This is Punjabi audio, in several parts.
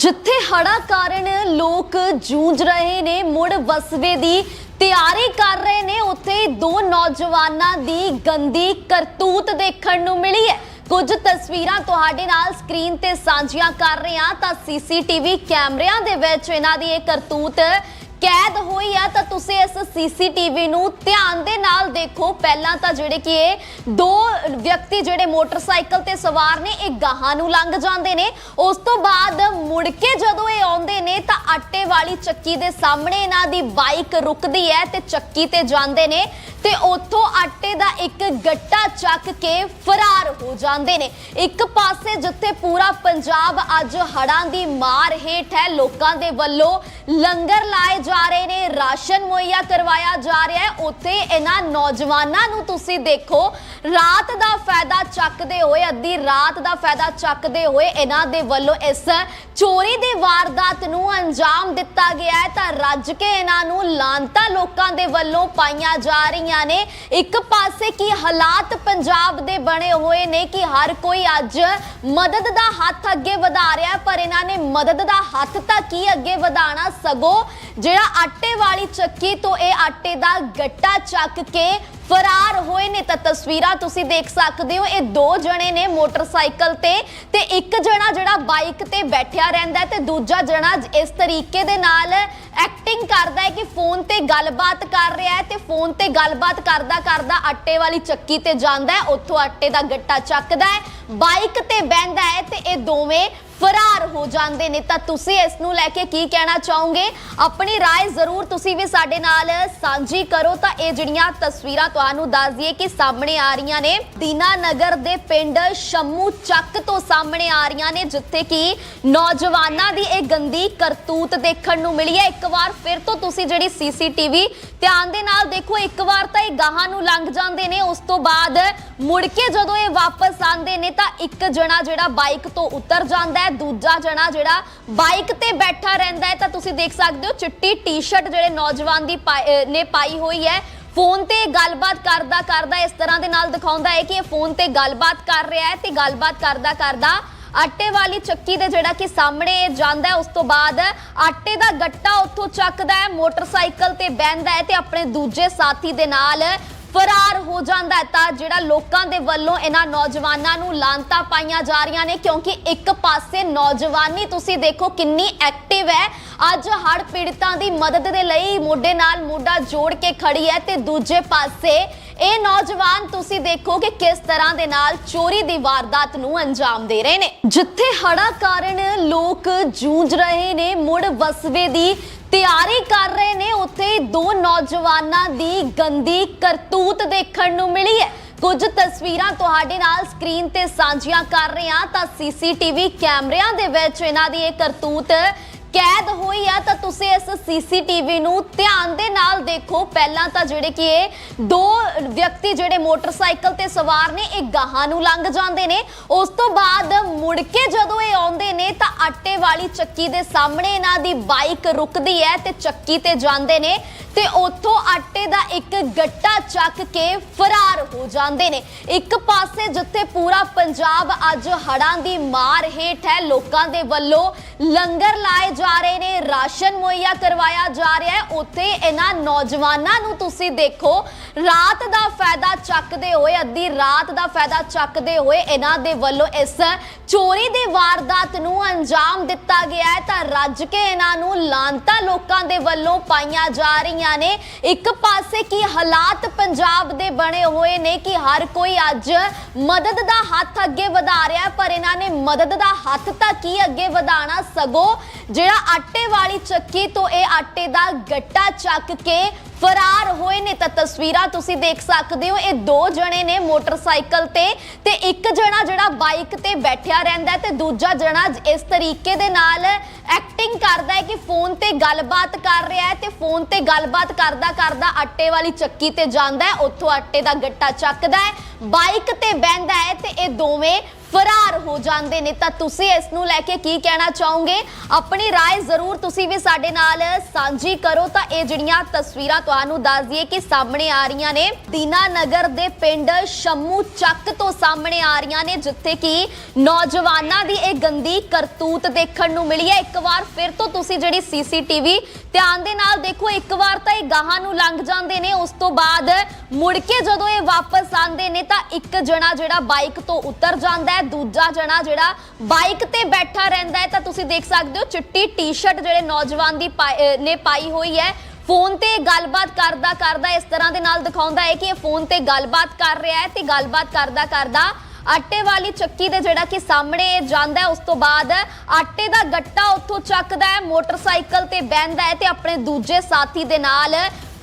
ਜਿੱਥੇ ਹੜਾ ਕਾਰਨ ਲੋਕ ਜੂਝ ਰਹੇ ਨੇ, ਮੁੜ ਵਸਵੇ ਦੀ ਤਿਆਰੀ ਕਰ ਰਹੇ ਨੇ, ਉੱਥੇ ਦੋ ਨੌਜਵਾਨਾਂ ਦੀ ਗੰਦੀ ਕਰਤੂਤ ਦੇਖਣ ਨੂੰ ਮਿਲੀ ਹੈ। ਕੁਝ ਤਸਵੀਰਾਂ ਤੁਹਾਡੇ ਨਾਲ ਸਕਰੀਨ ਤੇ ਸਾਂਝੀਆਂ ਕਰ ਰਹੇ ਹਾਂ ਤਾਂ ਸੀਸੀਟੀਵੀ ਕੈਮਰਿਆਂ ਦੇ ਵਿੱਚ ਇਹਨਾਂ ਦੀ ਇਹ ਕਰਤੂਤ ਕੈਦ ਹੋਈ ਆ, ਤਾਂ ਤੁਸੀਂ ਇਸ ਸੀਸੀਟੀਵੀ ਨੂੰ ਧਿਆਨ ਦੇ ਨਾਲ ਦੇਖੋ। ਪਹਿਲਾਂ ਤਾਂ ਜਿਹੜੇ ਕਿ ਇਹ ਦੋ ਵਿਅਕਤੀ ਜਿਹੜੇ ਮੋਟਰਸਾਈਕਲ ਤੇ ਸਵਾਰ ਨੇ, ਇਹ ਗਾਹਾਂ ਨੂੰ ਲੰਘ ਜਾਂਦੇ ਨੇ। ਉਸ ਤੋਂ ਬਾਅਦ ਮੁੜ ਕੇ ਜਦੋਂ ਇਹ ਆਉਂਦੇ ਨੇ, ਤਾਂ ਆਟੇ ਵਾਲੀ ਚੱਕੀ ਦੇ ਸਾਹਮਣੇ ਇਹਨਾਂ ਦੀ ਬਾਈਕ ਰੁਕਦੀ ਹੈ ਤੇ ਚੱਕੀ ਤੇ ਜਾਂਦੇ ਨੇ ਤੇ ਉੱਥੋਂ ਆਟੇ ਦਾ ਇੱਕ ਗੱਟਾ ਚੱਕ ਕੇ ਫਰਾਰ ਹੋ ਜਾਂਦੇ ਨੇ। ਇੱਕ ਪਾਸੇ ਜਿੱਥੇ ਪੂਰਾ ਪੰਜਾਬ ਅੱਜ ਹੜਾਂ ਦੀ ਮਾਰ ਹੇਠ ਹੈ, ਲੋਕਾਂ ਦੇ ਵੱਲੋਂ ਲੰਗਰ ਲਾਏ ਜਾ ਰਹੇ ਨੇ, ਰਾਸ਼ਨ ਮੁਹੱਈਆ ਕਰਵਾਇਆ ਜਾ ਰਿਹਾ ਹੈ। ਉੱਥੇ ਇਹਨਾਂ ਨੌਜਵਾਨਾਂ ਨੂੰ ਤੁਸੀਂ ਦੇਖੋ, ਰਾਤ ਦਾ ਫਾਇਦਾ ਚੱਕਦੇ ਹੋਏ, ਅੱਧੀ ਰਾਤ ਦਾ ਫਾਇਦਾ ਚੱਕਦੇ ਹੋਏ ਇਹਨਾਂ ਦੇ ਵੱਲੋਂ ਇਸ ਚੋਰੀ ਦੀ ਵਾਰਦਾਤ ਨੂੰ ਅੰਜਾਮ ਦਿੱਤਾ ਗਿਆ ਹੈ। ਤਾਂ ਰੱਜ ਕੇ ਇਹਨਾਂ ਨੂੰ ਲਾਂਤਾ ਲੋਕਾਂ ਦੇ ਵੱਲੋਂ ਪਾਈਆਂ ਜਾ ਰਹੀਆਂ ਨੇ। ਇੱਕ ਪਾਸੇ ਕੀ ਹਾਲਾਤ ਪੰਜਾਬ ਦੇ ਬਣੇ ਹੋਏ ਨੇ ਕਿ ਹਰ ਕੋਈ ਅੱਜ ਮਦਦ ਦਾ ਹੱਥ ਅੱਗੇ ਵਧਾ ਰਿਹਾ ਪਰ ਇਹਨਾਂ ਨੇ ਮਦਦ ਦਾ ਹੱਥ ਤਾਂ ਕੀ ਅੱਗੇ ਵਧਾਣਾ ਸਗੋਂ ਜਿਹੜਾ ਆਟੇ ਵਾਲੀ ਚੱਕੀ ਤੋਂ ਇਹ ਆਟੇ ਦਾ ਗੱਟਾ ਚੱਕ ਕੇ ਫਰਾਰ ਹੋਏ ਨੇ ਤਾਂ ਤਸਵੀਰਾਂ ਤੁਸੀਂ ਦੇਖ ਸਕਦੇ ਹੋ। ਇਹ ਦੋ ਜਣੇ ਨੇ ਮੋਟਰਸਾਈਕਲ ਤੇ ਤੇ ਇੱਕ ਜਣਾ ਜਿਹੜਾ ਬਾਈਕ ਤੇ ਬੈਠਿਆ ਰਹਿੰਦਾ ਤੇ ਦੂਜਾ ਜਣਾ ਇਸ ਤਰੀਕੇ ਦੇ ਨਾਲ ਐਕਟਿੰਗ ਕਰਦਾ ਹੈ ਕਿ ਫੋਨ ਤੇ ਗੱਲਬਾਤ ਕਰ ਰਿਹਾ ਹੈ ਤੇ ਫੋਨ ਤੇ ਗੱਲਬਾਤ ਕਰਦਾ ਕਰਦਾ ਆਟੇ ਵਾਲੀ ਚੱਕੀ ਤੇ ਜਾਂਦਾ ਹੈ। ਉੱਥੋਂ ਆਟੇ ਦਾ ਗੱਟਾ ਚੱਕਦਾ ਹੈ, ਬਾਈਕ ਤੇ ਬਹਿੰਦਾ ਹੈ ਤੇ ਇਹ ਦੋਵੇਂ ਫਰਾਰ ਹੋ ਜਾਂਦੇ ਨੇ ਤਾਂ ਤੁਸੀਂ ਇਸ ਨੂੰ ਲੈ ਕੇ ਕੀ ਕਹਿਣਾ ਚਾਹੋਗੇ ਆਪਣੀ رائے ਜ਼ਰੂਰ ਤੁਸੀਂ ਵੀ ਸਾਡੇ ਨਾਲ ਸਾਂਝੀ ਕਰੋ ਤਾਂ ਇਹ ਜਿਹੜੀਆਂ ਤਸਵੀਰਾਂ ਤੁਹਾਨੂੰ ਦੱਸ ਦਈਏ ਕਿ ਸਾਹਮਣੇ ਆ ਰਹੀਆਂ ਨੇ ਦੀਨਾਨਗਰ ਦੇ ਪਿੰਡ ਸ਼ੰਮੂ ਚੱਕ ਤੋਂ ਸਾਹਮਣੇ ਆ ਰਹੀਆਂ ਨੇ ਜਿੱਥੇ ਕਿ ਨੌਜਵਾਨਾਂ ਦੀ ਇਹ ਗੰਦੀ ਕਰਤੂਤ ਦੇਖਣ ਨੂੰ ਮਿਲੀ ਹੈ ਇੱਕ ਵਾਰ ਫਿਰ ਤੋਂ ਤੁਸੀਂ ਜਿਹੜੀ ਸੀਸੀਟੀਵੀ ਧਿਆਨ ਦੇ ਨਾਲ ਦੇਖੋ ਇੱਕ ਵਾਰ ਤਾਂ ਇਹ ਗਾਹਾਂ ਨੂੰ ਲੰਘ ਜਾਂਦੇ ਨੇ ਉਸ ਤੋਂ ਬਾਅਦ ਮੁੜ ਕੇ ਜਦੋਂ ਇਹ ਵਾਪਸ ਆਉਂਦੇ ਨੇ ਤਾਂ ਇੱਕ ਜਣਾ ਜਿਹੜਾ ਬਾਈਕ ਤੋਂ ਉਤਰ ਜਾਂਦਾ ਹੈ ਦੂਜਾ ਜਣਾ ਜਿਹੜਾ ਬਾਈਕ ਤੇ ਬੈਠਾ ਰਹਿੰਦਾ ਹੈ, ਤਾਂ ਤੁਸੀਂ ਦੇਖ ਸਕਦੇ ਹੋ ਚਿੱਟੀ ਟੀ-ਸ਼ਰਟ ਜਿਹੜੇ ਨੌਜਵਾਨ ਦੀ ਨੇ ਪਾਈ ਹੋਈ ਹੈ। ਫੋਨ ਤੇ ਗੱਲਬਾਤ ਕਰਦਾ ਕਰਦਾ ਇਸ ਤਰ੍ਹਾਂ ਦੇ ਨਾਲ ਦਿਖਾਉਂਦਾ ਹੈ ਕਿ ਇਹ ਫੋਨ ਤੇ ਗੱਲਬਾਤ ਕਰ ਰਿਹਾ ਹੈ ਤੇ ਗੱਲਬਾਤ ਕਰਦਾ ਕਰਦਾ ਆਟੇ ਵਾਲੀ ਚੱਕੀ ਦੇ ਜਿਹੜਾ ਕਿ ਸਾਹਮਣੇ ਜਾਂਦਾ ਉਸ ਤੋਂ ਬਾਅਦ ਆਟੇ ਦਾ ਗੱਟਾ ਉੱਥੋਂ ਚੱਕਦਾ ਹੈ, ਮੋਟਰਸਾਈਕਲ ਤੇ ਬਹਿੰਦਾ ਹੈ ਤੇ ਆਪਣੇ ਦੂਜੇ ਸਾਥੀ ਦੇ ਨਾਲ ਫਰਾਰ ਹੋ ਜਾਂਦਾ ਹੈ ਤਾਂ ਜਿਹੜਾ ਲੋਕਾਂ ਦੇ ਵੱਲੋਂ ਇਹਨਾਂ ਨੌਜਵਾਨਾਂ ਨੂੰ ਲਾਂਤਾ ਪਾਈਆਂ ਜਾ ਰਹੀਆਂ ਨੇ, ਕਿਉਂਕਿ ਇੱਕ ਪਾਸੇ ਨੌਜਵਾਨੀ ਤੁਸੀਂ ਦੇਖੋ ਕਿੰਨੀ ਐਕਟਿਵ ਹੈ। ਅੱਜ ਹੜ੍ਹ ਪੀੜਤਾਂ ਦੀ ਮਦਦ ਦੇ ਲਈ ਮੋਢੇ ਨਾਲ ਮੋਢਾ ਜੋੜ ਕੇ ਖੜੀ ਹੈ ਤੇ ਦੂਜੇ ਪਾਸੇ ਇਹ ਨੌਜਵਾਨ ਤੁਸੀਂ ਦੇਖੋ ਕਿ ਕਿਸ ਤਰ੍ਹਾਂ ਦੇ ਨਾਲ ਚੋਰੀ ਦੀ ਵਾਰਦਾਤ ਨੂੰ ਅੰਜਾਮ ਦੇ ਰਹੇ ਨੇ। ਜਿੱਥੇ ਹੜਾ ਕਾਰਨ ਲੋਕ ਜੂਝ ਰਹੇ ਨੇ, ਮੁੜ ਵਸਵੇ ਦੀ ਤਿਆਰੀ ਕਰ ਰਹੇ ਨੇ, ਉੱਥੇ ਦੋ ਨੌਜਵਾਨਾਂ ਦੀ ਗੰਦੀ ਕਰਤੂਤ ਦੇਖਣ ਨੂੰ ਮਿਲੀ ਹੈ। ਕੁਝ ਤਸਵੀਰਾਂ ਤੁਹਾਡੇ ਨਾਲ ਸਕਰੀਨ ਤੇ ਸਾਂਝੀਆਂ ਕਰ ਰਹੇ ਹਾਂ ਤਾਂ ਸੀਸੀਟੀਵੀ ਕੈਮਰਿਆਂ ਦੇ ਵਿੱਚ ਇਹਨਾਂ ਦੀ ਇਹ ਕਰਤੂਤ ਕੈਦ ਹੋਈ ਆ, ਤਾਂ ਤੁਸੀਂ ਇਸ ਸੀਸੀਟੀਵੀ ਨੂੰ ਧਿਆਨ ਦੇ ਨਾਲ ਦੇਖੋ। ਪਹਿਲਾਂ ਤਾਂ ਜਿਹੜੇ ਕਿ ਇਹ ਦੋ ਵਿਅਕਤੀ ਜਿਹੜੇ ਮੋਟਰਸਾਈਕਲ ਤੇ ਸਵਾਰ ਨੇ, ਇਹ ਗਾਹਾਂ ਨੂੰ ਲੰਘ ਜਾਂਦੇ ਨੇ। ਉਸ ਤੋਂ ਬਾਅਦ ਮੁੜ ਕੇ ਜਦੋਂ ਇਹ ਆਉਂਦੇ ਨੇ, ਤਾਂ ਆਟੇ ਵਾਲੀ ਚੱਕੀ ਦੇ ਸਾਹਮਣੇ ਇਹਨਾਂ ਦੀ ਬਾਈਕ ਰੁਕਦੀ ਹੈ ਤੇ ਚੱਕੀ ਤੇ ਜਾਂਦੇ ਨੇ ਤੇ ਉੱਥੋਂ ਆਟੇ ਦਾ ਇੱਕ ਗੱਟਾ ਚੱਕ ਕੇ ਫਰਾਰ ਹੋ ਜਾਂਦੇ ਨੇ। ਇੱਕ ਪਾਸੇ ਜਿੱਥੇ ਪੂਰਾ ਪੰਜਾਬ ਅੱਜ ਹੜਾਂ ਦੀ ਮਾਰ ਹੇਠ ਹੈ, ਲੋਕਾਂ ਦੇ ਵੱਲੋਂ ਲੰਗਰ ਲਾਏ ਜਾ ਰਹੇ ਨੇ, ਰਾਸ਼ਨ ਮੁਹੱਈਆ ਕਰਵਾਇਆ ਜਾ ਰਿਹਾ ਹੈ। ਉੱਥੇ ਇਹਨਾਂ ਨੌਜਵਾਨਾਂ ਨੂੰ ਤੁਸੀਂ ਦੇਖੋ, ਰਾਤ ਦਾ ਫਾਇਦਾ ਚੱਕਦੇ ਹੋਏ, ਅੱਧੀ ਰਾਤ ਦਾ ਫਾਇਦਾ ਚੱਕਦੇ ਹੋਏ ਇਹਨਾਂ ਦੇ ਵੱਲੋਂ ਇਸ ਚੋਰੀ ਦੀ ਵਾਰਦਾਤ ਨੂੰ ਅੰਜਾਮ ਦਿੱਤਾ ਗਿਆ ਹੈ। ਤਾਂ ਰੱਜ ਕੇ ਇਹਨਾਂ ਨੂੰ ਲਾਂਤਾ ਲੋਕਾਂ ਦੇ ਵੱਲੋਂ ਪਾਈਆਂ ਜਾ ਰਹੀਆਂ ਨੇ। ਇੱਕ ਪਾਸੇ ਕੀ ਹਾਲਾਤ ਪੰਜਾਬ ਦੇ ਬਣੇ ਹੋਏ ਨੇ ਕਿ ਹਰ ਕੋਈ ਅੱਜ ਮਦਦ ਦਾ ਹੱਥ ਅੱਗੇ ਵਧਾ ਰਿਹਾ ਪਰ ਇਹਨਾਂ ਨੇ ਮਦਦ ਦਾ ਹੱਥ ਤਾਂ ਕੀ ਅੱਗੇ ਵਧਾਣਾ ਸਗੋਂ ਜਿਹੜਾ ਆਟੇ ਵਾਲੀ ਚੱਕੀ ਤੋਂ ਇਹ ਆਟੇ ਦਾ ਗੱਟਾ ਚੱਕ ਕੇ ਫਰਾਰ ਹੋਏ ਨੇ ਤਾਂ ਤਸਵੀਰਾਂ ਤੁਸੀਂ ਦੇਖ ਸਕਦੇ ਹੋ। ਇਹ ਦੋ ਜਣੇ ਨੇ ਮੋਟਰਸਾਈਕਲ ਤੇ ਤੇ ਇੱਕ ਜਣਾ ਜਿਹੜਾ ਬਾਈਕ ਤੇ ਬੈਠਿਆ ਰਹਿੰਦਾ ਤੇ ਦੂਜਾ ਜਣਾ ਇਸ ਤਰੀਕੇ ਦੇ ਨਾਲ ਐਕਟਿੰਗ ਕਰਦਾ ਹੈ ਕਿ ਫੋਨ ਤੇ ਗੱਲਬਾਤ ਕਰ ਰਿਹਾ ਹੈ ਤੇ ਫੋਨ ਤੇ ਗੱਲਬਾਤ ਕਰਦਾ ਕਰਦਾ ਆਟੇ ਵਾਲੀ ਚੱਕੀ ਤੇ ਜਾਂਦਾ ਹੈ। ਉੱਥੋਂ ਆਟੇ ਦਾ ਗੱਟਾ ਚੱਕਦਾ ਹੈ, ਬਾਈਕ ਤੇ ਬਹਿੰਦਾ ਹੈ ਤੇ ਇਹ ਦੋਵੇਂ ਫਰਾਰ ਹੋ ਜਾਂਦੇ ਨੇ ਤਾਂ ਤੁਸੀਂ ਇਸ ਨੂੰ ਲੈ ਕੇ ਕੀ ਕਹਿਣਾ ਚਾਹੋਗੇ ਆਪਣੀ رائے ਜ਼ਰੂਰ ਤੁਸੀਂ ਵੀ ਸਾਡੇ ਨਾਲ ਸਾਂਝੀ ਕਰੋ ਤਾਂ ਇਹ ਜਿਹੜੀਆਂ ਤਸਵੀਰਾਂ ਤੁਹਾਨੂੰ ਦੱਸ ਦਈਏ ਕਿ ਸਾਹਮਣੇ ਆ ਰਹੀਆਂ ਨੇ ਦੀਨਾਨਗਰ ਦੇ ਪਿੰਡ ਸ਼ੰਮੂ ਚੱਕ ਤੋਂ ਸਾਹਮਣੇ ਆ ਰਹੀਆਂ ਨੇ ਜਿੱਥੇ ਕਿ ਨੌਜਵਾਨਾਂ ਦੀ ਇਹ ਗੰਦੀ ਕਰਤੂਤ ਦੇਖਣ ਨੂੰ ਮਿਲੀ ਹੈ ਇੱਕ ਵਾਰ ਫਿਰ ਤੋਂ ਤੁਸੀਂ ਜਿਹੜੀ ਸੀਸੀਟੀਵੀ ਧਿਆਨ ਦੇ ਨਾਲ ਦੇਖੋ ਇੱਕ ਵਾਰ ਤਾਂ ਇਹ ਗਾਹਾਂ ਨੂੰ ਲੰਘ ਜਾਂਦੇ ਨੇ ਉਸ ਤੋਂ ਬਾਅਦ ਮੁੜ ਕੇ ਜਦੋਂ ਇਹ ਵਾਪਸ ਆਉਂਦੇ ਨੇ ਤਾਂ ਇੱਕ ਜਣਾ ਜਿਹੜਾ ਬਾਈਕ ਤੋਂ ਉਤਰ ਜਾਂਦਾ ਹੈ ਦੂਜਾ ਜਣਾ ਜਿਹੜਾ ਬਾਈਕ ਤੇ ਬੈਠਾ ਰਹਿੰਦਾ ਹੈ, ਤਾਂ ਤੁਸੀਂ ਦੇਖ ਸਕਦੇ ਹੋ ਚਿੱਟੀ ਟੀ-ਸ਼ਰਟ ਜਿਹੜੇ ਨੌਜਵਾਨ ਦੀ ਨੇ ਪਾਈ ਹੋਈ ਹੈ। ਫੋਨ ਤੇ ਗੱਲਬਾਤ ਕਰਦਾ ਕਰਦਾ ਇਸ ਤਰ੍ਹਾਂ ਦੇ ਨਾਲ ਦਿਖਾਉਂਦਾ ਹੈ ਕਿ ਇਹ ਫੋਨ ਤੇ ਗੱਲਬਾਤ ਕਰ ਰਿਹਾ ਹੈ ਤੇ ਗੱਲਬਾਤ ਕਰਦਾ ਕਰਦਾ ਆਟੇ ਵਾਲੀ ਚੱਕੀ ਦੇ ਜਿਹੜਾ ਕਿ ਸਾਹਮਣੇ ਜਾਂਦਾ ਉਸ ਤੋਂ ਬਾਅਦ ਆਟੇ ਦਾ ਗੱਟਾ ਉੱਥੋਂ ਚੱਕਦਾ ਹੈ, ਮੋਟਰਸਾਈਕਲ ਤੇ ਬਹਿੰਦਾ ਹੈ ਤੇ ਆਪਣੇ ਦੂਜੇ ਸਾਥੀ ਦੇ ਨਾਲ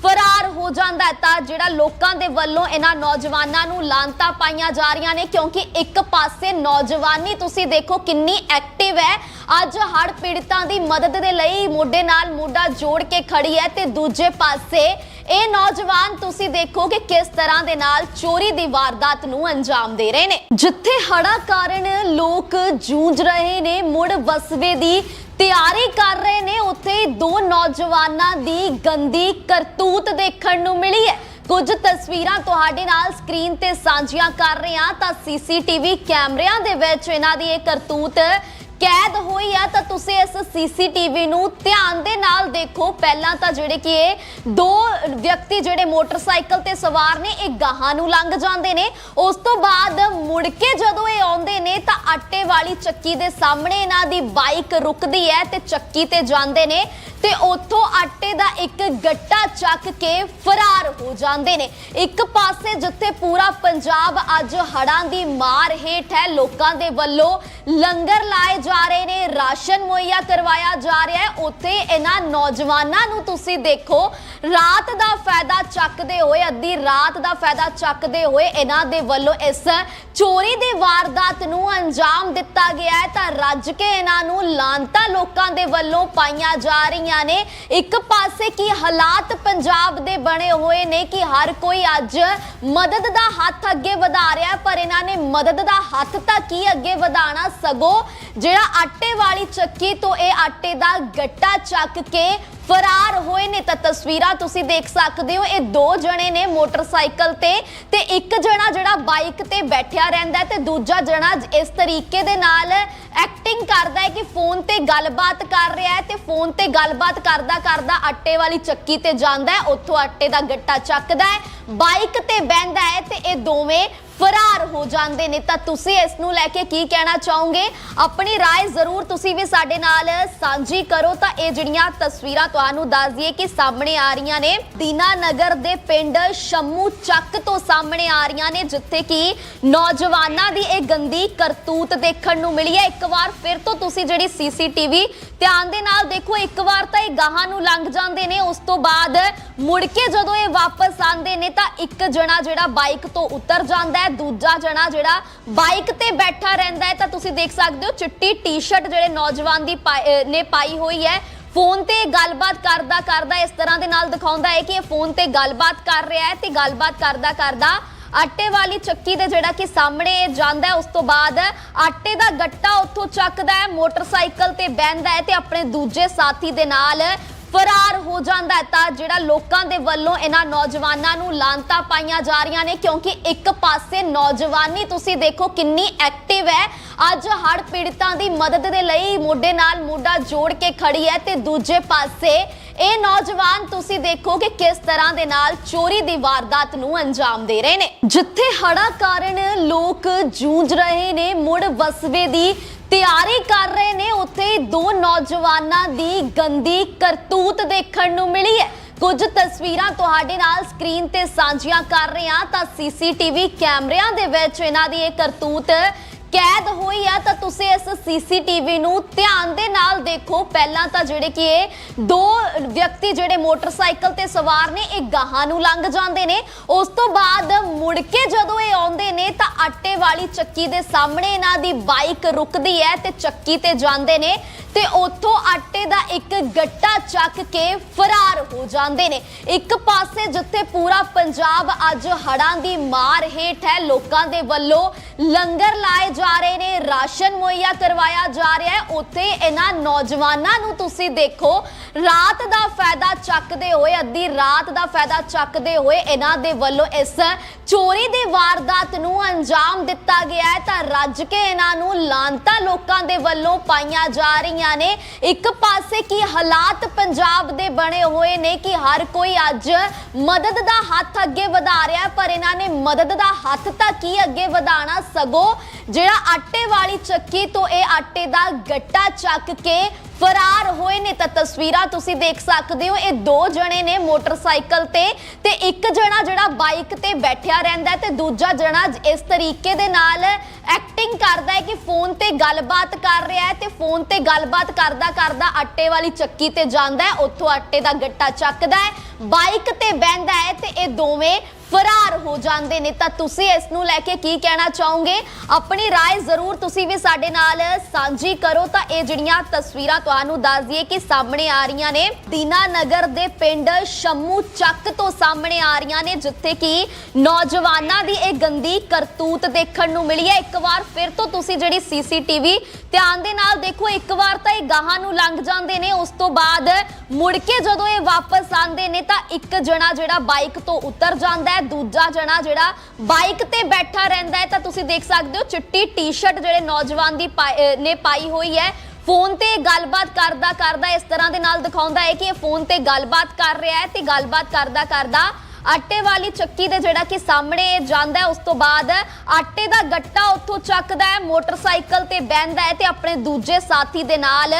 ਫਰਾਰ ਹੋ ਜਾਂਦਾ ਤਾਂ ਜਿਹੜਾ ਲੋਕਾਂ ਦੇ ਵੱਲੋਂ ਇਹਨਾਂ ਨੌਜਵਾਨਾਂ ਨੂੰ ਲਾਂਤਾ ਪਾਈਆਂ ਜਾ ਰਹੀਆਂ ਨੇ, ਕਿਉਂਕਿ ਇੱਕ ਪਾਸੇ ਨੌਜਵਾਨੀ ਤੁਸੀਂ ਦੇਖੋ ਕਿੰਨੀ ਐਕਟਿਵ ਹੈ। ਅੱਜ ਹੜ ਪੀੜਤਾਂ ਦੀ ਮਦਦ ਦੇ ਲਈ ਮੋਢੇ ਨਾਲ ਮੋਢਾ ਜੋੜ ਕੇ ਖੜੀ ਹੈ ਤੇ ਦੂਜੇ ਪਾਸੇ ਇਹ ਨੌਜਵਾਨ ਤੁਸੀਂ ਦੇਖੋ ਕਿ ਕਿਸ ਤਰ੍ਹਾਂ ਦੇ ਨਾਲ ਚੋਰੀ ਦੀ ਵਾਰਦਾਤ ਨੂੰ ਅੰਜਾਮ ਦੇ ਰਹੇ ਨੇ। ਜਿੱਥੇ ਹੜਾ ਕਾਰਨ ਲੋਕ ਜੂਝ ਰਹੇ ਨੇ, ਮੁੜ ਵਸਵੇ ਦੀ ਤਿਆਰੀ ਕਰ ਰਹੇ ਨੇ, ਉੱਥੇ ਦੋ ਨੌਜਵਾਨਾਂ ਦੀ ਗੰਦੀ ਕਰਤੂਤ ਦੇਖਣ ਨੂੰ ਮਿਲੀ ਹੈ। ਕੁਝ ਤਸਵੀਰਾਂ ਤੁਹਾਡੇ ਨਾਲ ਸਕਰੀਨ ਤੇ ਸਾਂਝੀਆਂ ਕਰ ਰਹੇ ਹਾਂ ਤਾਂ ਸੀਸੀਟੀਵੀ ਕੈਮਰਿਆਂ ਦੇ ਵਿੱਚ ਇਹਨਾਂ ਦੀ ਇਹ ਕਰਤੂਤ ਕੈਦ ਹੋਈ ਆ, ਤਾਂ ਤੁਸੀਂ ਇਸ ਸੀਸੀਟੀਵੀ ਨੂੰ ਧਿਆਨ ਦੇ ਨਾਲ ਦੇਖੋ। ਪਹਿਲਾਂ ਤਾਂ ਜਿਹੜੇ ਕਿ ਇਹ ਦੋ ਵਿਅਕਤੀ ਜਿਹੜੇ ਮੋਟਰਸਾਈਕਲ ਤੇ ਸਵਾਰ ਨੇ, ਇਹ ਗਾਹਾਂ ਨੂੰ ਲੰਘ ਜਾਂਦੇ ਨੇ। ਉਸ ਤੋਂ ਬਾਅਦ ਮੁੜ ਕੇ ਜਦੋਂ ਇਹ ਆਉਂਦੇ ਨੇ, ਤਾਂ ਆਟੇ ਵਾਲੀ ਚੱਕੀ ਦੇ ਸਾਹਮਣੇ ਇਹਨਾਂ ਦੀ ਬਾਈਕ ਰੁਕਦੀ ਹੈ ਤੇ ਚੱਕੀ ਤੇ ਜਾਂਦੇ ਨੇ। ਤੇ ਉੱਥੋਂ ਆਟੇ ਦਾ ਇੱਕ ਗੱਟਾ ਚੱਕ ਕੇ ਫਰਾਰ ਹੋ ਜਾਂਦੇ ਨੇ। ਇੱਕ ਪਾਸੇ ਜਿੱਥੇ ਪੂਰਾ ਪੰਜਾਬ ਅੱਜ ਹੜਾਂ ਦੀ ਮਾਰ ਹੇਠ ਹੈ, ਲੋਕਾਂ ਦੇ ਵੱਲੋਂ ਲੰਗਰ ਲਾਏ ਜਾ ਰਹੇ ਨੇ, ਰਾਸ਼ਨ ਮੁਹੱਈਆ ਕਰਵਾਇਆ ਜਾ ਰਿਹਾ ਹੈ। ਉੱਥੇ ਇਹਨਾਂ ਨੌਜਵਾਨਾਂ ਨੂੰ ਤੁਸੀਂ ਦੇਖੋ, ਰਾਤ ਦਾ ਫਾਇਦਾ ਚੱਕਦੇ ਹੋਏ, ਅੱਧੀ ਰਾਤ ਦਾ ਫਾਇਦਾ ਚੱਕਦੇ ਹੋਏ ਇਹਨਾਂ ਦੇ ਵੱਲੋਂ ਇਸ ਚੋਰੀ ਦੀ ਵਾਰਦਾਤ ਨੂੰ ਅੰਜਾਮ ਦਿੱਤਾ ਗਿਆ ਹੈ। ਤਾਂ ਰੱਜ ਕੇ ਇਹਨਾਂ ਨੂੰ ਲਾਂਤਾ ਲੋਕਾਂ ਦੇ ਵੱਲੋਂ ਪਾਈਆਂ ਜਾ ਰਹੀਆਂ ਨੇ। ਇੱਕ ਪਾਸੇ ਕੀ ਹਾਲਾਤ ਪੰਜਾਬ ਦੇ ਬਣੇ ਹੋਏ ਨੇ ਕਿ ਹਰ ਕੋਈ ਅੱਜ ਮਦਦ ਦਾ ਹੱਥ ਅੱਗੇ ਵਧਾ ਰਿਹਾ ਪਰ ਇਹਨਾਂ ਨੇ ਮਦਦ ਦਾ ਹੱਥ ਤਾਂ ਕੀ ਅੱਗੇ ਵਧਾਣਾ ਸਗੋਂ ਜਿਹੜਾ ਆਟੇ ਵਾਲੀ ਚੱਕੀ ਤੋਂ ਇਹ ਆਟੇ ਦਾ ਗੱਟਾ ਚੱਕ ਕੇ ਫਰਾਰ ਹੋਏ ਨੇ ਤਾਂ ਤਸਵੀਰਾਂ ਤੁਸੀਂ ਦੇਖ ਸਕਦੇ ਹੋ। ਇਹ ਦੋ ਜਣੇ ਨੇ ਮੋਟਰਸਾਈਕਲ ਤੇ ਤੇ ਇੱਕ ਜਣਾ ਜਿਹੜਾ ਬਾਈਕ ਤੇ ਬੈਠਿਆ ਰਹਿੰਦਾ ਤੇ ਦੂਜਾ ਜਣਾ ਇਸ ਤਰੀਕੇ ਦੇ ਨਾਲ ਐਕਟਿੰਗ ਕਰਦਾ ਹੈ ਕਿ ਫੋਨ ਤੇ ਗੱਲਬਾਤ ਕਰ ਰਿਹਾ ਹੈ ਤੇ ਫੋਨ ਤੇ ਗੱਲਬਾਤ ਕਰਦਾ ਕਰਦਾ ਆਟੇ ਵਾਲੀ ਚੱਕੀ ਤੇ ਜਾਂਦਾ ਹੈ। ਉੱਥੋਂ ਆਟੇ ਦਾ ਗੱਟਾ ਚੱਕਦਾ ਹੈ, ਬਾਈਕ ਤੇ ਬਹਿੰਦਾ ਹੈ ਤੇ ਇਹ ਦੋਵੇਂ ਫਰਾਰ ਹੋ ਜਾਂਦੇ ਨੇ ਤਾਂ ਤੁਸੀਂ ਇਸ ਨੂੰ ਲੈ ਕੇ ਕੀ ਕਹਿਣਾ ਚਾਹੋਗੇ ਆਪਣੀ رائے ਜ਼ਰੂਰ ਤੁਸੀਂ ਵੀ ਸਾਡੇ ਨਾਲ ਸਾਂਝੀ ਕਰੋ ਤਾਂ ਇਹ ਜਿਹੜੀਆਂ ਤਸਵੀਰਾਂ ਤੁਹਾਨੂੰ ਦੱਸ ਦਈਏ ਕਿ ਸਾਹਮਣੇ ਆ ਰਹੀਆਂ ਨੇ ਦੀਨਾਨਗਰ ਦੇ ਪਿੰਡ ਸ਼ੰਮੂ ਚੱਕ ਤੋਂ ਸਾਹਮਣੇ ਆ ਰਹੀਆਂ ਨੇ ਜਿੱਥੇ ਕਿ ਨੌਜਵਾਨਾਂ ਦੀ ਇਹ ਗੰਦੀ ਕਰਤੂਤ ਦੇਖਣ ਨੂੰ ਮਿਲੀ ਹੈ ਇੱਕ ਵਾਰ ਫਿਰ ਤੋਂ ਤੁਸੀਂ ਜਿਹੜੀ ਸੀਸੀਟੀਵੀ ਧਿਆਨ ਦੇ ਨਾਲ ਦੇਖੋ ਇੱਕ ਵਾਰ ਤਾਂ ਇਹ ਗਾਹਾਂ ਨੂੰ ਲੰਘ ਜਾਂਦੇ ਨੇ ਉਸ ਤੋਂ ਬਾਅਦ ਮੁੜ ਕੇ ਜਦੋਂ ਇਹ ਵਾਪਸ ਆਉਂਦੇ ਨੇ ਤਾਂ ਇੱਕ ਜਣਾ ਜਿਹੜਾ ਬਾਈਕ ਤੋਂ ਉਤਰ ਜਾਂਦਾ ਹੈ ਦੂਜਾ ਜਣਾ ਜਿਹੜਾ ਬਾਈਕ ਤੇ ਬੈਠਾ ਰਹਿੰਦਾ ਹੈ, ਤਾਂ ਤੁਸੀਂ ਦੇਖ ਸਕਦੇ ਹੋ ਚਿੱਟੀ ਟੀ-ਸ਼ਰਟ ਜਿਹੜੇ ਨੌਜਵਾਨ ਦੀ ਨੇ ਪਾਈ ਹੋਈ ਹੈ। ਫੋਨ ਤੇ ਗੱਲਬਾਤ ਕਰਦਾ ਕਰਦਾ ਇਸ ਤਰ੍ਹਾਂ ਦੇ ਨਾਲ ਦਿਖਾਉਂਦਾ ਹੈ ਕਿ ਇਹ ਫੋਨ ਤੇ ਗੱਲਬਾਤ ਕਰ ਰਿਹਾ ਹੈ ਤੇ ਗੱਲਬਾਤ ਕਰਦਾ ਕਰਦਾ ਆਟੇ ਵਾਲੀ ਚੱਕੀ ਦੇ ਜਿਹੜਾ ਕਿ ਸਾਹਮਣੇ ਜਾਂਦਾ ਉਸ ਤੋਂ ਬਾਅਦ ਆਟੇ ਦਾ ਗੱਟਾ ਉੱਥੋਂ ਚੱਕਦਾ ਹੈ, ਮੋਟਰਸਾਈਕਲ ਤੇ ਬਹਿੰਦਾ ਹੈ ਤੇ ਆਪਣੇ ਦੂਜੇ ਸਾਥੀ ਦੇ ਨਾਲ ਫਰਾਰ ਹੋ ਜਾਂਦਾ ਹੈ ਤਾਂ ਜਿਹੜਾ ਲੋਕਾਂ ਦੇ ਵੱਲੋਂ ਇਹਨਾਂ ਨੌਜਵਾਨਾਂ ਨੂੰ ਲਾਂਤਾ ਪਾਈਆਂ ਜਾ ਰਹੀਆਂ ਨੇ, ਕਿਉਂਕਿ ਇੱਕ ਪਾਸੇ ਨੌਜਵਾਨੀ ਤੁਸੀਂ ਦੇਖੋ ਕਿੰਨੀ ਐਕਟਿਵ ਹੈ। ਅੱਜ ਹੜ ਪੀੜਤਾਂ ਦੀ ਮਦਦ ਦੇ ਲਈ ਮੋਢੇ ਨਾਲ ਮੋਢਾ ਜੋੜ ਕੇ ਖੜੀ ਹੈ ਤੇ ਦੂਜੇ ਪਾਸੇ ਇਹ ਨੌਜਵਾਨ ਤੁਸੀਂ ਦੇਖੋ ਕਿ ਕਿਸ ਤਰ੍ਹਾਂ ਦੇ ਨਾਲ ਚੋਰੀ ਦੀ ਵਾਰਦਾਤ ਨੂੰ ਅੰਜਾਮ ਦੇ ਰਹੇ ਨੇ। ਜਿੱਥੇ ਹੜਾ ਕਾਰਨ ਲੋਕ ਜੂਝ ਰਹੇ ਨੇ, ਮੁੜ ਵਸਵੇ ਦੀ ਤਿਆਰੀ ਕਰ ਰਹੇ ਨੇ, ਉੱਥੇ ਦੋ ਨੌਜਵਾਨਾਂ ਦੀ ਗੰਦੀ ਕਰਤੂਤ ਦੇਖਣ ਨੂੰ ਮਿਲੀ ਹੈ। ਕੁਝ ਤਸਵੀਰਾਂ ਤੁਹਾਡੇ ਨਾਲ ਸਕਰੀਨ ਤੇ ਸਾਂਝੀਆਂ ਕਰ ਰਹੇ ਹਾਂ, ਤਾਂ ਸੀਸੀਟੀਵੀ ਕੈਮਰਿਆਂ ਦੇ ਵਿੱਚ ਇਹਨਾਂ ਦੀ ਇਹ ਕਰਤੂਤ ਕੈਦ ਹੋਈ ਹੈ, ਤਾਂ ਤੁਸੀਂ ਇਸ ਸੀਸੀਟੀਵੀ ਨੂੰ ਧਿਆਨ ਦੇ ਨਾਲ ਦੇਖੋ। ਪਹਿਲਾਂ ਤਾਂ ਜਿਹੜੇ ਕਿ ਇਹ ਦੋ ਵਿਅਕਤੀ ਜਿਹੜੇ ਮੋਟਰਸਾਈਕਲ ਤੇ ਸਵਾਰ ਨੇ, ਇਹ ਗਾਹਾਂ ਨੂੰ ਲੰਘ ਜਾਂਦੇ ਨੇ। ਉਸ ਤੋਂ ਬਾਅਦ ਮੁੜ ਕੇ ਜਦੋਂ ਇਹ ਆਉਂਦੇ ਨੇ, ਤਾਂ ਆਟੇ ਵਾਲੀ ਚੱਕੀ ਦੇ ਸਾਹਮਣੇ ਇਹਨਾਂ ਦੀ ਬਾਈਕ ਰੁਕਦੀ ਹੈ ਤੇ ਚੱਕੀ ਤੇ ਜਾਂਦੇ ਨੇ। ਤੇ ਉੱਥੋਂ ਆਟੇ ਦਾ ਇੱਕ ਗੱਟਾ ਚੱਕ ਕੇ ਫਰਾਰ ਹੋ ਜਾਂਦੇ ਨੇ। ਇੱਕ ਪਾਸੇ ਜਿੱਥੇ ਪੂਰਾ ਪੰਜਾਬ ਅੱਜ ਹੜਾਂ ਦੀ ਮਾਰ ਹੇਠ ਹੈ, ਲੋਕਾਂ ਦੇ ਵੱਲੋਂ ਲੰਗਰ ਲਾਏ ਜਾ ਰਹੇ ਨੇ, ਰਾਸ਼ਨ ਮੁਹੱਈਆ ਕਰਵਾਇਆ ਜਾ ਰਿਹਾ ਹੈ। ਉੱਥੇ ਇਹਨਾਂ ਨੌਜਵਾਨਾਂ ਨੂੰ ਤੁਸੀਂ ਦੇਖੋ, ਰਾਤ ਦਾ ਫਾਇਦਾ ਚੱਕਦੇ ਹੋਏ, ਅੱਧੀ ਰਾਤ ਦਾ ਫਾਇਦਾ ਚੱਕਦੇ ਹੋਏ ਇਹਨਾਂ ਦੇ ਵੱਲੋਂ ਇਸ ਚੋਰੀ ਦੀ ਵਾਰਦਾਤ ਨੂੰ ਅੰਜਾਮ ਦਿੱਤਾ ਗਿਆ ਹੈ। ਤਾਂ ਰੱਜ ਕੇ ਇਹਨਾਂ ਨੂੰ ਲਾਂਤਾ ਲੋਕਾਂ ਦੇ ਵੱਲੋਂ ਪਾਈਆਂ ਜਾ ਰਹੀਆਂ ਨੇ ਇੱਕ ਪਾਸੇ ਕੀ ਹਾਲਾਤ ਪੰਜਾਬ ਦੇ ਬਣੇ ਹੋਏ ਨੇ ਕਿ ਹਰ ਕੋਈ ਅੱਜ ਮਦਦ ਦਾ ਹੱਥ ਅੱਗੇ ਵਧਾ ਰਿਹਾ ਪਰ ਇਹਨਾਂ ਨੇ ਮਦਦ ਦਾ ਹੱਥ ਤਾਂ ਕੀ ਅੱਗੇ ਵਧਾਣਾ ਸਗੋਂ ਜਿਹੜਾ ਆਟੇ ਵਾਲੀ ਚੱਕੀ ਤੋਂ ਇਹ ਆਟੇ ਦਾ ਗੱਟਾ ਚੱਕ ਕੇ ਫਰਾਰ ਹੋਏ ਨੇ ਤਾਂ ਤਸਵੀਰਾਂ ਤੁਸੀਂ ਦੇਖ ਸਕਦੇ ਹੋ। ਇਹ ਦੋ ਜਣੇ ਨੇ ਮੋਟਰਸਾਈਕਲ ਤੇ ਤੇ ਇੱਕ ਜਣਾ ਜਿਹੜਾ ਬਾਈਕ ਤੇ ਬੈਠਿਆ ਰਹਿੰਦਾ ਤੇ ਦੂਜਾ ਜਣਾ ਇਸ ਤਰੀਕੇ ਦੇ ਨਾਲ ਐਕਟਿੰਗ ਕਰਦਾ ਹੈ ਕਿ ਫੋਨ ਤੇ ਗੱਲਬਾਤ ਕਰ ਰਿਹਾ ਹੈ ਤੇ ਫੋਨ ਤੇ ਗੱਲਬਾਤ ਕਰਦਾ ਕਰਦਾ ਆਟੇ ਵਾਲੀ ਚੱਕੀ ਤੇ ਜਾਂਦਾ ਹੈ। ਉੱਥੋਂ ਆਟੇ ਦਾ ਗੱਟਾ ਚੱਕਦਾ ਹੈ, ਬਾਈਕ ਤੇ ਬਹਿੰਦਾ ਹੈ ਤੇ ਇਹ ਦੋਵੇਂ ਫਰਾਰ ਹੋ ਜਾਂਦੇ ਨੇ ਤਾਂ ਤੁਸੀਂ ਇਸ ਨੂੰ ਲੈ ਕੇ ਕੀ ਕਹਿਣਾ ਚਾਹੋਗੇ ਆਪਣੀ رائے ਜ਼ਰੂਰ ਤੁਸੀਂ ਵੀ ਸਾਡੇ ਨਾਲ ਸਾਂਝੀ ਕਰੋ ਤਾਂ ਇਹ ਜਿਹੜੀਆਂ ਤਸਵੀਰਾਂ ਤੁਹਾਨੂੰ ਦੱਸ ਦਈਏ ਕਿ ਸਾਹਮਣੇ ਆ ਰਹੀਆਂ ਨੇ ਦੀਨਾ ਨਗਰ ਦੇ ਪਿੰਡ ਸ਼ੰਮੂ ਚੱਕ ਤੋਂ ਸਾਹਮਣੇ ਆ ਰਹੀਆਂ ਨੇ ਜਿੱਥੇ ਕਿ ਨੌਜਵਾਨਾਂ ਦੀ ਇਹ ਗੰਦੀ ਕਰਤੂਤ ਦੇਖਣ ਨੂੰ ਮਿਲੀ ਹੈ ਇੱਕ ਵਾਰ ਫਿਰ ਤੋਂ ਤੁਸੀਂ ਜਿਹੜੀ ਸੀਸੀਟੀਵੀ ਧਿਆਨ ਦੇ ਨਾਲ ਦੇਖੋ ਇੱਕ ਵਾਰ ਤਾਂ ਇਹ ਗਾਹਾਂ ਨੂੰ ਲੰਘ ਜਾਂਦੇ ਨੇ ਉਸ ਤੋਂ ਬਾਅਦ ਮੁੜ ਕੇ ਜਦੋਂ ਇਹ ਵਾਪਸ ਆਉਂਦੇ ਨੇ ਤਾਂ ਇੱਕ ਜਣਾ ਜਿਹੜਾ ਬਾਈਕ ਤੋਂ ਉਤਰ ਜਾਂਦਾ ਹੈ। ਦੂਜਾ ਜਣਾ ਜਿਹੜਾ ਬਾਈਕ ਤੇ ਬੈਠਾ ਰਹਿੰਦਾ ਹੈ, ਤਾਂ ਤੁਸੀਂ ਦੇਖ ਸਕਦੇ ਹੋ ਚਿੱਟੀ ਟੀ-ਸ਼ਰਟ ਜਿਹੜੇ ਨੌਜਵਾਨ ਦੀ ਨੇ ਪਾਈ ਹੋਈ ਹੈ। ਫੋਨ ਤੇ ਗੱਲਬਾਤ ਕਰਦਾ ਕਰਦਾ ਇਸ ਤਰ੍ਹਾਂ ਦੇ ਨਾਲ ਦਿਖਾਉਂਦਾ ਹੈ ਕਿ ਇਹ ਫੋਨ ਤੇ ਗੱਲਬਾਤ ਕਰ ਰਿਹਾ ਹੈ ਤੇ ਗੱਲਬਾਤ ਕਰਦਾ ਕਰਦਾ ਆਟੇ ਵਾਲੀ ਚੱਕੀ ਦੇ ਜਿਹੜਾ ਕਿ ਸਾਹਮਣੇ ਜਾਂਦਾ ਹੈ, ਉਸ ਤੋਂ ਬਾਅਦ ਆਟੇ ਦਾ ਗੱਟਾ ਉੱਥੋਂ ਚੱਕਦਾ ਹੈ, ਮੋਟਰਸਾਈਕਲ ਤੇ ਬਹਿੰਦਾ ਹੈ ਤੇ ਆਪਣੇ ਦੂਜੇ ਸਾਥੀ ਦੇ ਨਾਲ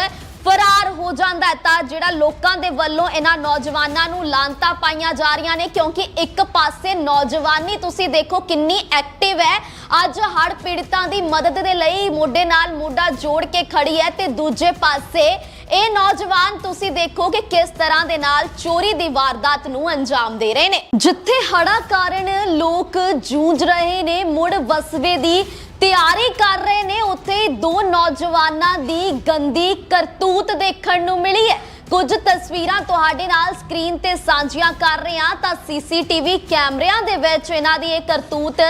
ਫਰਾਰ ਹੋ ਜਾਂਦਾ ਹੈ ਤਾਂ ਜਿਹੜਾ ਲੋਕਾਂ ਦੇ ਵੱਲੋਂ ਇਹਨਾਂ ਨੌਜਵਾਨਾਂ ਨੂੰ ਲਾਂਤਾ ਪਾਈਆਂ ਜਾ ਰਹੀਆਂ ਨੇ, ਕਿਉਂਕਿ ਇੱਕ ਪਾਸੇ ਨੌਜਵਾਨੀ ਤੁਸੀਂ ਦੇਖੋ ਕਿੰਨੀ ਐਕਟਿਵ ਹੈ। ਅੱਜ ਹੜ ਪੀੜਤਾਂ ਦੀ ਮਦਦ ਦੇ ਲਈ ਮੋਢੇ ਨਾਲ ਮੋਢਾ ਜੋੜ ਕੇ ਖੜੀ ਹੈ ਤੇ ਦੂਜੇ ਪਾਸੇ ਇਹ ਨੌਜਵਾਨ ਤੁਸੀਂ ਦੇਖੋ ਕਿ ਕਿਸ ਤਰ੍ਹਾਂ ਦੇ ਨਾਲ ਚੋਰੀ ਦੀ ਵਾਰਦਾਤ ਨੂੰ ਅੰਜਾਮ ਦੇ ਰਹੇ ਨੇ। ਜਿੱਥੇ ਹੜਾ ਕਾਰਨ ਲੋਕ ਜੂਝ ਰਹੇ ਨੇ, ਮੁੜ ਵਸਵੇ ਦੀ ਤਿਆਰੀ ਕਰ ਰਹੇ ਨੇ ਦੋ ਨੌਜਵਾਨਾਂ ਦੀ ਗੰਦੀ ਕਰਤੂਤ ਦੇਖਣ ਨੂੰ ਮਿਲੀ ਹੈ। ਕੁਝ ਤਸਵੀਰਾਂ ਤੁਹਾਡੇ ਨਾਲ ਸਕਰੀਨ ਤੇ ਸਾਂਝੀਆਂ ਕਰ ਰਹੇ ਹਾਂ ਤਾਂ ਸੀਸੀਟੀਵੀ ਕੈਮਰਿਆਂ ਦੇ ਵਿੱਚ ਇਹਨਾਂ ਦੀ ਇਹ ਕਰਤੂਤ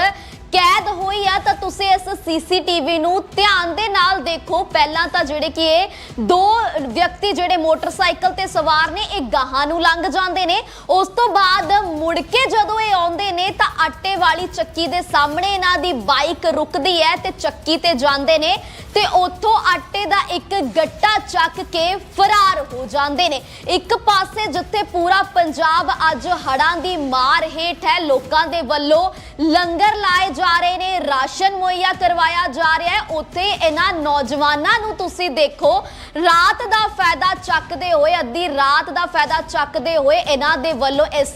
ਕੈਦ ਹੋਈ ਆ, ਤਾਂ ਤੁਸੀਂ ਇਸ ਸੀਸੀਟੀਵੀ ਨੂੰ ਧਿਆਨ ਦੇ ਨਾਲ ਦੇਖੋ। ਪਹਿਲਾਂ ਤਾਂ ਜਿਹੜੇ ਕਿ ਇਹ ਦੋ ਵਿਅਕਤੀ ਜਿਹੜੇ ਮੋਟਰਸਾਈਕਲ ਤੇ ਸਵਾਰ ਨੇ, ਇਹ ਗਾਹਾਂ ਨੂੰ ਲੰਘ ਜਾਂਦੇ ਨੇ। ਉਸ ਤੋਂ ਬਾਅਦ ਮੁੜ ਕੇ ਜਦੋਂ ਇਹ ਆਉਂਦੇ ਨੇ, ਤਾਂ ਆਟੇ ਵਾਲੀ ਚੱਕੀ ਦੇ ਸਾਹਮਣੇ ਇਹਨਾਂ ਦੀ ਬਾਈਕ ਰੁਕਦੀ ਹੈ ਤੇ ਚੱਕੀ ਤੇ ਜਾਂਦੇ ਨੇ। ਤੇ ਉੱਥੋਂ ਆਟੇ ਦਾ ਇੱਕ ਗੱਟਾ ਚੱਕ ਕੇ ਫਰਾਰ ਹੋ ਜਾਂਦੇ ਨੇ। ਇੱਕ ਪਾਸੇ ਜਿੱਥੇ ਪੂਰਾ ਪੰਜਾਬ ਅੱਜ ਹੜਾਂ ਦੀ ਮਾਰ ਹੇਠ ਹੈ, ਲੋਕਾਂ ਦੇ ਵੱਲੋਂ ਲੰਗਰ ਲਾਏ ਜਾ ਰਹੇ ਨੇ, ਰਾਸ਼ਨ ਮੁਹੱਈਆ ਕਰਵਾਇਆ ਜਾ ਰਿਹਾ ਹੈ। ਉੱਥੇ ਇਹਨਾਂ ਨੌਜਵਾਨਾਂ ਨੂੰ ਤੁਸੀਂ ਦੇਖੋ, ਰਾਤ ਦਾ ਫਾਇਦਾ ਚੱਕਦੇ ਹੋਏ, ਅੱਧੀ ਰਾਤ ਦਾ ਫਾਇਦਾ ਚੱਕਦੇ ਹੋਏ ਇਹਨਾਂ ਦੇ ਵੱਲੋਂ ਇਸ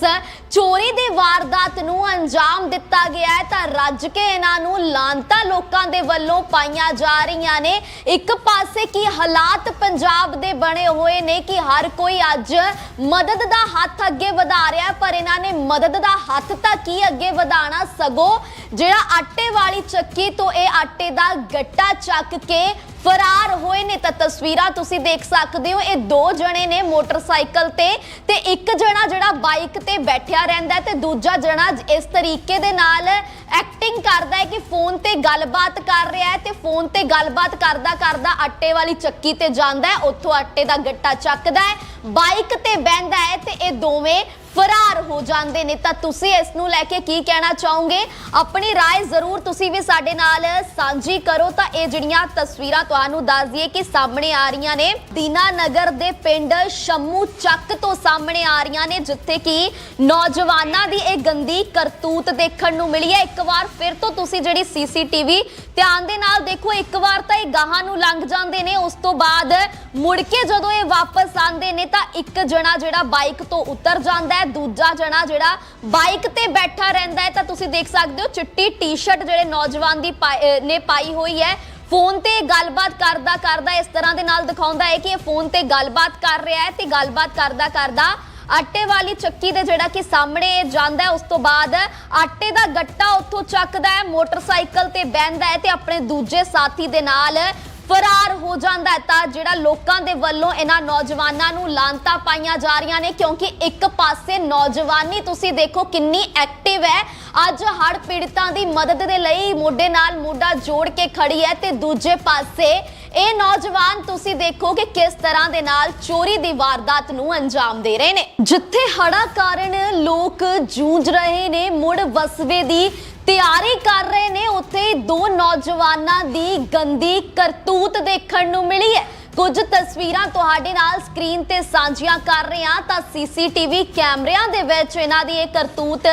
ਚੋਰੀ ਦੀ ਵਾਰਦਾਤ ਨੂੰ ਅੰਜਾਮ ਦਿੱਤਾ ਗਿਆ ਹੈ। ਤਾਂ ਰੱਜ ਕੇ ਇਹਨਾਂ ਨੂੰ ਲਾਂਤਾ ਲੋਕਾਂ ਦੇ ਵੱਲੋਂ ਪਾਈਆਂ ਜਾ ਰਹੀਆਂ ਨੇ। ਇੱਕ ਪਾਸੇ ਕੀ ਹਾਲਾਤ ਪੰਜਾਬ ਦੇ ਬਣੇ ਹੋਏ ਨੇ ਕਿ ਹਰ ਕੋਈ ਅੱਜ ਮਦਦ ਦਾ ਹੱਥ ਅੱਗੇ ਵਧਾ ਰਿਹਾ ਹੈ, ਪਰ ਇਹਨਾਂ ਨੇ ਮਦਦ ਦਾ ਹੱਥ ਤਾਂ ਕੀ ਅੱਗੇ ਵਧਾਣਾ ਸਗੋਂ ਜਿਹੜਾ ਆਟੇ ਵਾਲੀ ਚੱਕੀ ਤੋਂ ਇਹ ਆਟੇ ਦਾ ਗੱਟਾ ਚੱਕ ਕੇ ਫਰਾਰ ਹੋਏ ਨੇ ਤਾਂ ਤਸਵੀਰਾਂ ਤੁਸੀਂ ਦੇਖ ਸਕਦੇ ਹੋ। ਇਹ ਦੋ ਜਣੇ ਨੇ ਮੋਟਰਸਾਈਕਲ ਤੇ ਤੇ ਇੱਕ ਜਣਾ ਜਿਹੜਾ ਬਾਈਕ ਤੇ ਬੈਠਿਆ ਰਹਿੰਦਾ ਤੇ ਦੂਜਾ ਜਣਾ ਇਸ ਤਰੀਕੇ ਦੇ ਨਾਲ ਐਕਟਿੰਗ ਕਰਦਾ ਹੈ ਕਿ ਫੋਨ ਤੇ ਗੱਲਬਾਤ ਕਰ ਰਿਹਾ ਹੈ ਤੇ ਫੋਨ ਤੇ ਗੱਲਬਾਤ ਕਰਦਾ ਕਰਦਾ ਆਟੇ ਵਾਲੀ ਚੱਕੀ ਤੇ ਜਾਂਦਾ ਹੈ। ਉੱਥੋਂ ਆਟੇ ਦਾ ਗੱਟਾ ਚੱਕਦਾ ਹੈ, ਬਾਈਕ ਤੇ ਬਹਿੰਦਾ ਹੈ ਤੇ ਇਹ ਦੋਵੇਂ ਫਰਾਰ ਹੋ ਜਾਂਦੇ ਨੇ ਤਾਂ ਤੁਸੀਂ ਇਸ ਨੂੰ ਲੈ ਕੇ ਕੀ ਕਹਿਣਾ ਚਾਹੋਗੇ ਆਪਣੀ رائے ਜ਼ਰੂਰ ਤੁਸੀਂ ਵੀ ਸਾਡੇ ਨਾਲ ਸਾਂਝੀ ਕਰੋ ਤਾਂ ਇਹ ਜਿਹੜੀਆਂ ਤਸਵੀਰਾਂ ਤੁਹਾਨੂੰ ਦੱਸ ਦਈਏ ਕਿ ਸਾਹਮਣੇ ਆ ਰਹੀਆਂ ਨੇ ਦੀਨਾ ਨਗਰ ਦੇ ਪਿੰਡ ਸ਼ੰਮੂ ਚੱਕ ਤੋਂ ਸਾਹਮਣੇ ਆ ਰਹੀਆਂ ਨੇ ਜਿੱਥੇ ਕਿ ਨੌਜਵਾਨਾਂ ਦੀ ਇਹ ਗੰਦੀ ਕਰਤੂਤ ਦੇਖਣ ਨੂੰ ਮਿਲੀ ਹੈ ਇੱਕ ਵਾਰ ਫਿਰ ਤੋਂ ਤੁਸੀਂ ਜਿਹੜੀ ਸੀਸੀਟੀਵੀ ਧਿਆਨ ਦੇ ਨਾਲ ਦੇਖੋ ਇੱਕ ਵਾਰ ਤਾਂ ਇਹ ਗਾਹਾਂ ਨੂੰ ਲੰਘ ਜਾਂਦੇ ਨੇ ਉਸ ਤੋਂ ਬਾਅਦ ਮੁੜ ਕੇ ਜਦੋਂ ਇਹ ਵਾਪਸ ਆਉਂਦੇ ਨੇ ਤਾਂ ਇੱਕ ਜਣਾ ਜਿਹੜਾ ਬਾਈਕ ਤੋਂ ਉਤਰ ਜਾਂਦਾ ਹੈ। ਦੂਜਾ ਜਣਾ ਜਿਹੜਾ ਬਾਈਕ ਤੇ ਬੈਠਾ ਰਹਿੰਦਾ ਹੈ, ਤਾਂ ਤੁਸੀਂ ਦੇਖ ਸਕਦੇ ਹੋ ਚਿੱਟੀ ਟੀ-ਸ਼ਰਟ ਜਿਹੜੇ ਨੌਜਵਾਨ ਦੀ ਨੇ ਪਾਈ ਹੋਈ ਹੈ। ਫੋਨ ਤੇ ਗੱਲਬਾਤ ਕਰਦਾ ਕਰਦਾ ਇਸ ਤਰ੍ਹਾਂ ਦੇ ਨਾਲ ਦਿਖਾਉਂਦਾ ਹੈ ਕਿ ਇਹ ਫੋਨ ਤੇ ਗੱਲਬਾਤ ਕਰ ਰਿਹਾ ਹੈ ਤੇ ਗੱਲਬਾਤ ਕਰਦਾ ਕਰਦਾ ਆਟੇ ਵਾਲੀ ਚੱਕੀ ਦੇ ਜਿਹੜਾ ਕਿ ਸਾਹਮਣੇ ਜਾਂਦਾ ਹੈ, ਉਸ ਤੋਂ ਬਾਅਦ ਆਟੇ ਦਾ ਗੱਟਾ ਉੱਥੋਂ ਚੱਕਦਾ ਹੈ, ਮੋਟਰਸਾਈਕਲ ਤੇ ਬਹਿੰਦਾ ਹੈ ਤੇ ਆਪਣੇ ਦੂਜੇ ਸਾਥੀ ਦੇ ਨਾਲ ਫਰਾਰ ਹੋ ਜਾਂਦਾ ਹੈ ਤਾਂ ਜਿਹੜਾ ਲੋਕਾਂ ਦੇ ਵੱਲੋਂ ਇਹਨਾਂ ਨੌਜਵਾਨਾਂ ਨੂੰ ਲਾਂਤਾ ਪਾਈਆਂ ਜਾ ਰਹੀਆਂ ਨੇ, ਕਿਉਂਕਿ ਇੱਕ ਪਾਸੇ ਨੌਜਵਾਨੀ ਤੁਸੀਂ ਦੇਖੋ ਕਿੰਨੀ ਐਕਟਿਵ ਹੈ। ਅੱਜ ਹੜ ਪੀੜਤਾਂ ਦੀ ਮਦਦ ਦੇ ਲਈ ਮੋਢੇ ਨਾਲ ਮੋਢਾ ਜੋੜ ਕੇ ਖੜੀ ਹੈ ਤੇ ਦੂਜੇ ਪਾਸੇ ਇਹ ਨੌਜਵਾਨ ਤੁਸੀਂ ਦੇਖੋ ਕਿ ਕਿਸ ਤਰ੍ਹਾਂ ਦੇ ਨਾਲ ਚੋਰੀ ਦੀ ਵਾਰਦਾਤ ਨੂੰ ਅੰਜਾਮ ਦੇ ਰਹੇ ਨੇ। ਜਿੱਥੇ ਹੜਾ ਕਾਰਨ ਲੋਕ ਜੂਝ ਰਹੇ ਨੇ, ਮੁੜ ਵਸਵੇ ਦੀ ਤਿਆਰੀ ਕਰ ਰਹੇ ਨੇ, ਉੱਥੇ ਦੋ ਨੌਜਵਾਨਾਂ ਦੀ ਗੰਦੀ ਕਰਤੂਤ ਦੇਖਣ ਨੂੰ ਮਿਲੀ ਹੈ। ਕੁਝ ਤਸਵੀਰਾਂ ਤੁਹਾਡੇ ਨਾਲ ਸਕਰੀਨ ਤੇ ਸਾਂਝੀਆਂ ਕਰ ਰਹੇ ਹਾਂ ਤਾਂ ਸੀਸੀਟੀਵੀ ਕੈਮਰਿਆਂ ਦੇ ਵਿੱਚ ਇਹਨਾਂ ਦੀ ਇਹ ਕਰਤੂਤ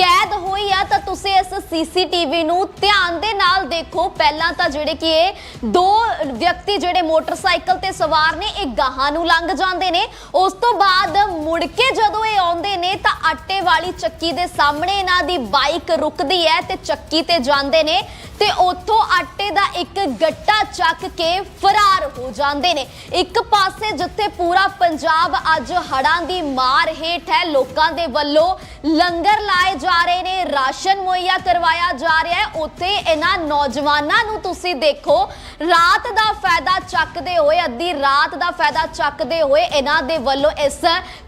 ਕੈਦ ਹੋਈ ਆ, ਤਾਂ ਤੁਸੀਂ ਇਸ ਸੀਸੀਟੀਵੀ ਨੂੰ ਧਿਆਨ ਦੇ ਨਾਲ ਦੇਖੋ। ਪਹਿਲਾਂ ਤਾਂ ਜਿਹੜੇ ਕਿ ਇਹ ਦੋ ਵਿਅਕਤੀ ਜਿਹੜੇ ਮੋਟਰਸਾਈਕਲ ਤੇ ਸਵਾਰ ਨੇ, ਇਹ ਗਾਹਾਂ ਨੂੰ ਲੰਘ ਜਾਂਦੇ ਨੇ। ਉਸ ਤੋਂ ਬਾਅਦ ਮੁੜ ਕੇ ਜਦੋਂ ਇਹ ਆਉਂਦੇ ਨੇ, ਤਾਂ ਆਟੇ ਵਾਲੀ ਚੱਕੀ ਦੇ ਸਾਹਮਣੇ ਇਹਨਾਂ ਦੀ ਬਾਈਕ ਰੁਕਦੀ ਹੈ ਤੇ ਚੱਕੀ ਤੇ ਜਾਂਦੇ ਨੇ ਤੇ ਉੱਥੋਂ ਆਟੇ ਦਾ ਇੱਕ ਗੱਟਾ ਚੱਕ ਕੇ ਫਰਾਰ ਹੋ ਜਾਂਦੇ ਨੇ। ਇੱਕ ਪਾਸੇ ਜਿੱਥੇ ਪੂਰਾ ਪੰਜਾਬ ਅੱਜ ਹੜਾਂ ਦੀ ਮਾਰ ਹੇਠ ਹੈ, ਲੋਕਾਂ ਦੇ ਵੱਲੋਂ ਲੰਗਰ ਲਾਏ ਜਾ ਰਹੇ ਨੇ ਰਾਸ਼ਨ ਮੁਹੱਈਆ ਕਰਵਾਇਆ ਜਾ ਰਿਹਾ ਹੈ। ਉੱਥੇ ਇਹਨਾਂ ਨੌਜਵਾਨਾਂ ਨੂੰ ਤੁਸੀਂ ਦੇਖੋ, ਰਾਤ ਦਾ ਫਾਇਦਾ ਚੱਕਦੇ ਹੋਏ, ਅੱਧੀ ਰਾਤ ਦਾ ਫਾਇਦਾ ਚੱਕਦੇ ਹੋਏ ਇਹਨਾਂ ਦੇ ਵੱਲੋਂ ਇਸ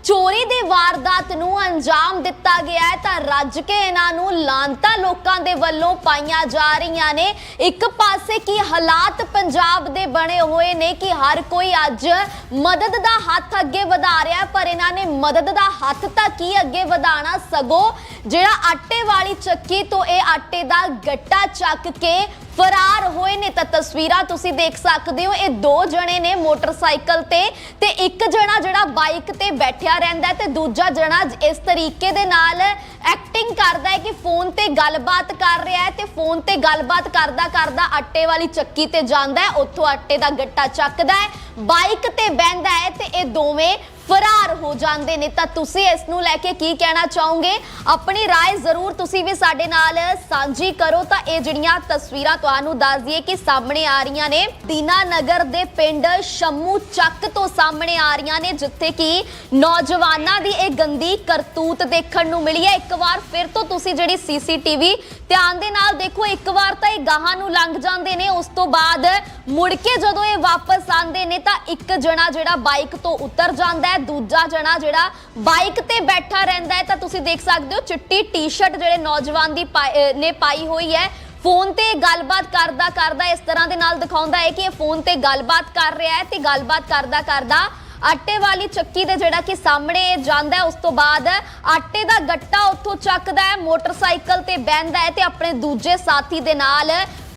ਚੋਰੀ ਦੀ ਵਾਰਦਾਤ ਨੂੰ ਅੰਜਾਮ ਦਿੱਤਾ ਗਿਆ ਹੈ। ਤਾਂ ਰੱਜ ਕੇ ਇਹਨਾਂ ਨੂੰ ਲਾਂਤਾ ਲੋਕਾਂ ਦੇ ਵੱਲੋਂ ਪਾਈਆਂ ਜਾ ਰਹੀਆਂ ਨੇ। ਇੱਕ ਪਾਸੇ ਕੀ ਹਾਲਾਤ ਪੰਜਾਬ ਦੇ ਬਣੇ ਹੋਏ ਨੇ ਕਿ ਹਰ ਕੋਈ ਅੱਜ ਮਦਦ ਦਾ ਹੱਥ ਅੱਗੇ ਵਧਾ ਰਿਹਾ ਪਰ ਇਹਨਾਂ ਨੇ ਮਦਦ ਦਾ ਹੱਥ ਤਾਂ ਕੀ ਅੱਗੇ ਵਧਾਣਾ ਸਗੋਂ ਜਿਹੜਾ ਆਟੇ ਵਾਲੀ ਚੱਕੀ ਤੋਂ ਇਹ ਆਟੇ ਦਾ ਗੱਟਾ ਚੱਕ ਕੇ ਫਰਾਰ ਹੋਏ ਨੇ। ਤਾਂ ਤਸਵੀਰਾਂ ਤੁਸੀਂ ਦੇਖ ਸਕਦੇ ਹੋ, ਇਹ ਦੋ ਜਣੇ ਨੇ ਮੋਟਰਸਾਈਕਲ ਤੇ ਤੇ ਇੱਕ ਜਣਾ ਜਿਹੜਾ ਬਾਈਕ ਤੇ ਬੈਠਿਆ ਰਹਿੰਦਾ ਤੇ ਦੂਜਾ ਜਣਾ ਇਸ ਤਰੀਕੇ ਦੇ ਨਾਲ ਐਕਟਿੰਗ ਕਰਦਾ ਹੈ ਕਿ ਫੋਨ ਤੇ ਗੱਲਬਾਤ ਕਰ ਰਿਹਾ ਹੈ ਤੇ ਫੋਨ ਤੇ ਗੱਲਬਾਤ ਕਰਦਾ ਕਰਦਾ ਆਟੇ ਵਾਲੀ ਚੱਕੀ ਤੇ ਜਾਂਦਾ ਹੈ। ਉੱਥੋਂ ਆਟੇ ਦਾ ਗੱਟਾ ਚੱਕਦਾ ਹੈ, ਬਾਈਕ ਤੇ ਬਹਿੰਦਾ ਹੈ ਤੇ ਇਹ ਦੋਵੇਂ ਫਰਾਰ ਹੋ ਜਾਂਦੇ ਨੇ ਤਾਂ ਤੁਸੀਂ ਇਸ ਨੂੰ ਲੈ ਕੇ ਕੀ ਕਹਿਣਾ ਚਾਹੋਗੇ ਆਪਣੀ رائے ਜ਼ਰੂਰ ਤੁਸੀਂ ਵੀ ਸਾਡੇ ਨਾਲ ਸਾਂਝੀ ਕਰੋ ਤਾਂ ਇਹ ਜਿਹੜੀਆਂ ਤਸਵੀਰਾਂ ਤੁਹਾਨੂੰ ਦੱਸ ਦਈਏ ਕਿ ਸਾਹਮਣੇ ਆ ਰਹੀਆਂ ਨੇ ਦੀਨਾਨਗਰ ਦੇ ਪਿੰਡ ਸ਼ੰਮੂ ਚੱਕ ਤੋਂ ਸਾਹਮਣੇ ਆ ਰਹੀਆਂ ਨੇ ਜਿੱਥੇ ਕਿ ਨੌਜਵਾਨਾਂ ਦੀ ਇਹ ਗੰਦੀ ਕਰਤੂਤ ਦੇਖਣ ਨੂੰ ਮਿਲੀ ਹੈ ਇੱਕ ਵਾਰ ਫਿਰ ਤੋਂ ਤੁਸੀਂ ਜਿਹੜੀ ਸੀਸੀਟੀਵੀ ਧਿਆਨ ਦੇ ਨਾਲ ਦੇਖੋ ਇੱਕ ਵਾਰ ਤਾਂ ਇਹ ਗਾਹਾਂ ਨੂੰ ਲੰਘ ਜਾਂਦੇ ਨੇ ਉਸ ਤੋਂ ਬਾਅਦ ਮੁੜ ਕੇ ਜਦੋਂ ਇਹ ਵਾਪਸ ਆਉਂਦੇ ਨੇ ਤਾਂ ਇੱਕ ਜਣਾ ਜਿਹੜਾ ਬਾਈਕ ਤੋਂ ਉਤਰ ਜਾਂਦਾ ਹੈ, ਦੂਜਾ ਜਣਾ ਜਿਹੜਾ ਬਾਈਕ ਤੇ ਬੈਠਾ ਰਹਿੰਦਾ ਹੈ, ਤਾਂ ਤੁਸੀਂ ਦੇਖ ਸਕਦੇ ਹੋ ਚਿੱਟੀ ਟੀ-ਸ਼ਰਟ ਜਿਹੜੇ ਨੌਜਵਾਨ ਦੀ ਨੇ ਪਾਈ ਹੋਈ ਹੈ। ਫੋਨ ਤੇ ਗੱਲਬਾਤ ਕਰਦਾ ਕਰਦਾ ਇਸ ਤਰ੍ਹਾਂ ਦੇ ਨਾਲ ਦਿਖਾਉਂਦਾ ਹੈ ਕਿ ਇਹ ਫੋਨ ਤੇ ਗੱਲਬਾਤ ਕਰ ਰਿਹਾ ਹੈ ਤੇ ਗੱਲਬਾਤ ਕਰਦਾ ਕਰਦਾ ਆਟੇ ਵਾਲੀ ਚੱਕੀ ਦੇ ਜਿਹੜਾ ਕਿ ਸਾਹਮਣੇ ਜਾਂਦਾ ਹੈ, ਉਸ ਤੋਂ ਬਾਅਦ ਆਟੇ ਦਾ ਗੱਟਾ ਉੱਥੋਂ ਚੱਕਦਾ ਹੈ, ਮੋਟਰਸਾਈਕਲ ਤੇ ਬਹਿੰਦਾ ਹੈ ਤੇ ਆਪਣੇ ਦੂਜੇ ਸਾਥੀ ਦੇ ਨਾਲ